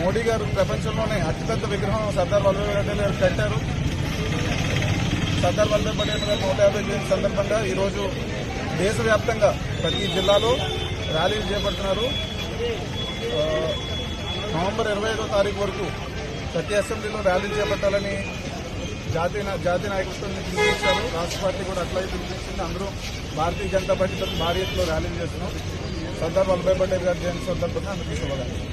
మోడీ గారు ప్రపంచంలోనే అతిపెద్ద విగ్రహం సర్దార్ వల్లభాయ్ పటేల్ గారు కట్టారు. సర్దార్ వల్లభాయ్ పటేల్ గారు నూట యాభై జయంతి సందర్భంగా ఈరోజు దేశవ్యాప్తంగా ప్రతి జిల్లాలో ర్యాలీలు చేపడుతున్నారు. నవంబర్ ఇరవై ఐదో తారీఖు వరకు ప్రతి అసెంబ్లీలో ర్యాలీలు చేపట్టాలని జాతీయ జాతీయ నాయకత్వం పిలిపించారు. రాష్ట్ర పార్టీ కూడా అట్లాగే పిలిపించింది. అందరూ భారతీయ జనతా పార్టీ తరఫున భారీ ఎత్తులో ర్యాలీలు చేస్తున్నాం. సర్దార్ వల్లభాయ్ పటేల్ గారి జయంతి సందర్భంగా అందరికీ శుభాకాంక్షలు.